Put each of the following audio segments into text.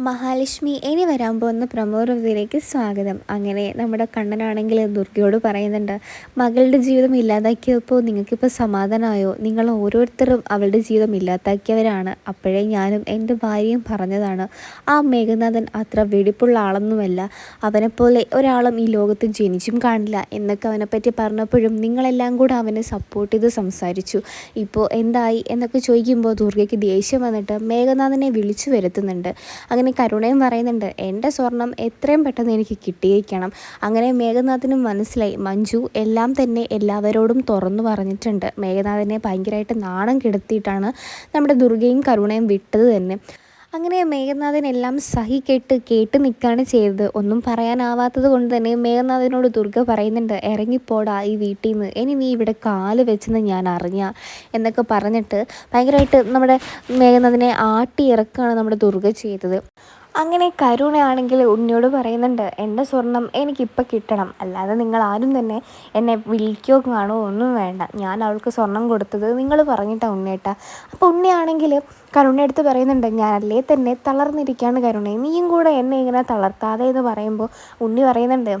മഹാലക്ഷ്മി ഇനി വരാൻ പോകുന്ന പ്രമോ സ്വാഗതം. അങ്ങനെ നമ്മുടെ കണ്ണനാണെങ്കിൽ ദുർഗയോട് പറയുന്നുണ്ട് മകളുടെ ജീവിതം ഇല്ലാതാക്കിയപ്പോൾ നിങ്ങൾക്കിപ്പോൾ സമാധാനമായോ നിങ്ങൾ ഓരോരുത്തരും അവളുടെ ജീവിതം ഇല്ലാതാക്കിയവരാണ്. അപ്പോഴേ ഞാനും എന്റെ ഭാര്യയും പറഞ്ഞതാണ് ആ മേഘനാഥൻ അത്ര വെടിപ്പുള്ള ആളൊന്നുമല്ല. അവനെപ്പോലെ ഒരാളും ഈ ലോകത്ത് ജനിച്ചും കാണില്ല. എന്നൊക്കെ അവനെപ്പറ്റി പറഞ്ഞപ്പോഴും നിങ്ങളെല്ലാം കൂടെ അവനെ സപ്പോർട്ട് ചെയ്ത് സംസാരിച്ചു. ഇപ്പോൾ എന്തായി? എന്നൊക്കെ ചോദിക്കുമ്പോൾ ദുർഗയ്ക്ക് ദേഷ്യം വന്നിട്ട് മേഘനാഥനെ വിളിച്ചു വരുത്തുന്നുണ്ട്. അങ്ങനെ കരുണയും പറയുന്നുണ്ട് എന്റെ സ്വർണം എത്രയും പെട്ടെന്ന് എനിക്ക് കിട്ടിയേക്കണം. അങ്ങനെ മേഘനാഥിനും മനസ്സിലായി മഞ്ജു എല്ലാം തന്നെ എല്ലാവരോടും തുറന്നു പറഞ്ഞിട്ടുണ്ട്. മേഘനാഥനെ ഭയങ്കരമായിട്ട് നാണം കെടുത്തിയിട്ടാണ് നമ്മുടെ ദുർഗയും കരുണയും വിട്ടത് തന്നെ. അങ്ങനെ മേഘനാഥനെല്ലാം സഹി കേട്ട് കേട്ട് നിൽക്കുകയാണ് ചെയ്തത്. ഒന്നും പറയാനാവാത്തത് കൊണ്ട് തന്നെ മേഘനാഥനോട് ദുർഗ പറയുന്നുണ്ട് ഇറങ്ങിപ്പോടാ ഈ വീട്ടിൽ നിന്ന് ഇനി നീ ഇവിടെ കാൽ വെച്ചെന്ന് ഞാൻ അറിഞ്ഞ. എന്നൊക്കെ പറഞ്ഞിട്ട് ഭയങ്കരമായിട്ട് നമ്മുടെ മേഘനാഥനെ ആട്ടി ഇറക്കുകയാണ് നമ്മുടെ ദുർഗ ചെയ്തത്. അങ്ങനെ കരുണയാണെങ്കിൽ ഉണ്ണിയോട് പറയുന്നുണ്ട് എന്റെ സ്വർണം എനിക്കിപ്പോൾ കിട്ടണം. അല്ലാതെ നിങ്ങൾ ആരും തന്നെ എന്നെ വിളിക്കുകയോ കാണുകയോ ഒന്നും വേണ്ട. ഞാൻ അവൾക്ക് സ്വർണം കൊടുത്തത് നിങ്ങൾ പറഞ്ഞിട്ടാണ് ഉണ്ണിയേട്ട. അപ്പോൾ ഉണ്ണിയാണെങ്കിൽ കരുണയെടുത്ത് പറയുന്നുണ്ട് ഞാൻ അല്ലേ തന്നെ തളർന്നിരിക്കുകയാണ് കരുണ. നീയും കൂടെ എന്നെ ഇങ്ങനെ തളർത്താതെ എന്ന് പറയുമ്പോൾ ഉണ്ണി പറയുന്നുണ്ട്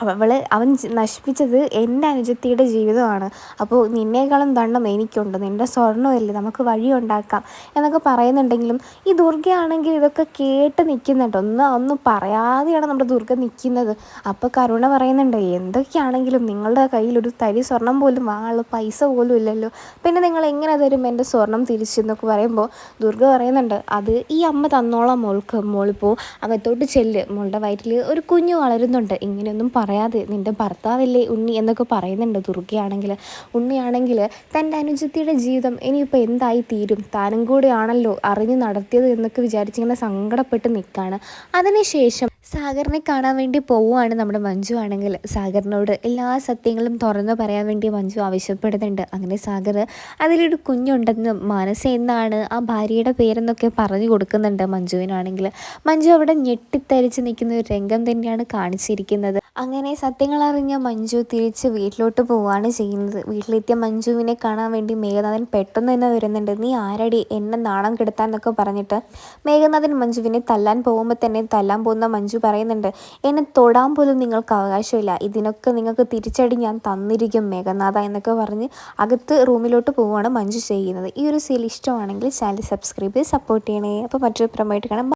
അവൾ അവൻ നശിപ്പിച്ചത് എന്റെ അനുജത്തിയുടെ ജീവിതമാണ്. അപ്പോൾ നിന്നേക്കാളും ദണ്ണം എനിക്കുണ്ട്. നിന്റെ സ്വർണമല്ലേ നമുക്ക് വഴി ഉണ്ടാക്കാം എന്നൊക്കെ പറയുന്നുണ്ടെങ്കിലും ഈ ദുർഗയാണെങ്കിൽ ഇതൊക്കെ കേട്ട് നിൽക്കുന്നുണ്ട് ഒന്ന് ഒന്നും പറയാതെയാണ് നമ്മുടെ ദുർഗ നിൽക്കുന്നത് അപ്പോൾ കരുണ പറയുന്നുണ്ട് എന്തൊക്കെയാണെങ്കിലും നിങ്ങളുടെ കയ്യിൽ ഒരു തരി സ്വർണം പോലും വാങ്ങാനുള്ള പൈസ പോലും ഇല്ലല്ലോ. പിന്നെ നിങ്ങൾ എങ്ങനെ തരും എന്റെ സ്വർണം തിരിച്ചെന്നൊക്കെ പറയുമ്പോൾ ദുർഗ പറയുന്നുണ്ട് അത് ഈ അമ്മ തന്നോളാം മോൾക്ക്. മോളിപ്പോൾ അകത്തോട്ട് ചെല്ല്. മോളുടെ വയറ്റിൽ ഒരു കുഞ്ഞു വളരുന്നുണ്ട്. ഇങ്ങനെയൊന്നും പറയാതെ നിന്റെ ഭർത്താവല്ലേ ഉണ്ണി എന്നൊക്കെ പറയുന്നുണ്ട് ദുർഗയാണെങ്കിൽ. ഉണ്ണിയാണെങ്കിൽ തന്റെ അനുജത്തിയുടെ ജീവിതം ഇനിയിപ്പോൾ എന്തായി തീരും? താനും കൂടെയാണല്ലോ അറിഞ്ഞു നടത്തിയത് എന്നൊക്കെ വിചാരിച്ചിങ്ങനെ സങ്കടപ്പെട്ട് നിൽക്കുകയാണ് അതിനുശേഷം സാഗറിനെ കാണാൻ വേണ്ടി പോവുകയാണ് നമ്മുടെ മഞ്ജു ആണെങ്കിൽ. സാഗറിനോട് എല്ലാ സത്യങ്ങളും തുറന്നു പറയാൻ വേണ്ടി മഞ്ജു ആവശ്യപ്പെടുന്നുണ്ട്. അങ്ങനെ സാഗർ അതിലൊരു കുഞ്ഞുണ്ടെന്നും മനസ്സ് എന്നാണ് ആ ഭാര്യയുടെ പേരെന്നൊക്കെ പറഞ്ഞു കൊടുക്കുന്നുണ്ട് മഞ്ജുവിനാണെങ്കിൽ. മഞ്ജു അവിടെ ഞെട്ടിത്തരിച്ച് നിൽക്കുന്ന ഒരു രംഗം തന്നെയാണ് കാണിച്ചിരിക്കുന്നത്. അങ്ങനെ സത്യങ്ങൾ അറിഞ്ഞ മഞ്ജു തിരിച്ച് വീട്ടിലോട്ട് പോവുകയാണ് ചെയ്യുന്നത്. വീട്ടിലെത്തിയ മഞ്ജുവിനെ കാണാൻ വേണ്ടി മേഘനാഥൻ പെട്ടെന്ന് തന്നെ വരുന്നുണ്ട്. നീ ആരടി? എന്നെ നാണം കെടുത്താൻ എന്നൊക്കെ പറഞ്ഞിട്ട് മേഘനാഥൻ മഞ്ജുവിനെ തല്ലാൻ പോകുമ്പോൾ തന്നെ തല്ലാൻ പോകുന്ന മഞ്ജു പറയുന്നുണ്ട് എന്നെ തൊടാൻ പോലും നിങ്ങൾക്ക് അവകാശമില്ല. ഇതിനൊക്കെ നിങ്ങൾക്ക് തിരിച്ചടി ഞാൻ തന്നിരിക്കും മേഘനാഥ എന്നൊക്കെ പറഞ്ഞ് അകത്ത് റൂമിലോട്ട് പോവുകയാണ് മഞ്ജു ചെയ്യുന്നത്. ഈ ഒരു സീൽ ഇഷ്ടമാണെങ്കിൽ ചാനൽ സബ്സ്ക്രൈബ് ചെയ്ത് സപ്പോർട്ട് ചെയ്യണേ. അപ്പോൾ മറ്റൊരു പ്രമായിട്ട് കാണാം.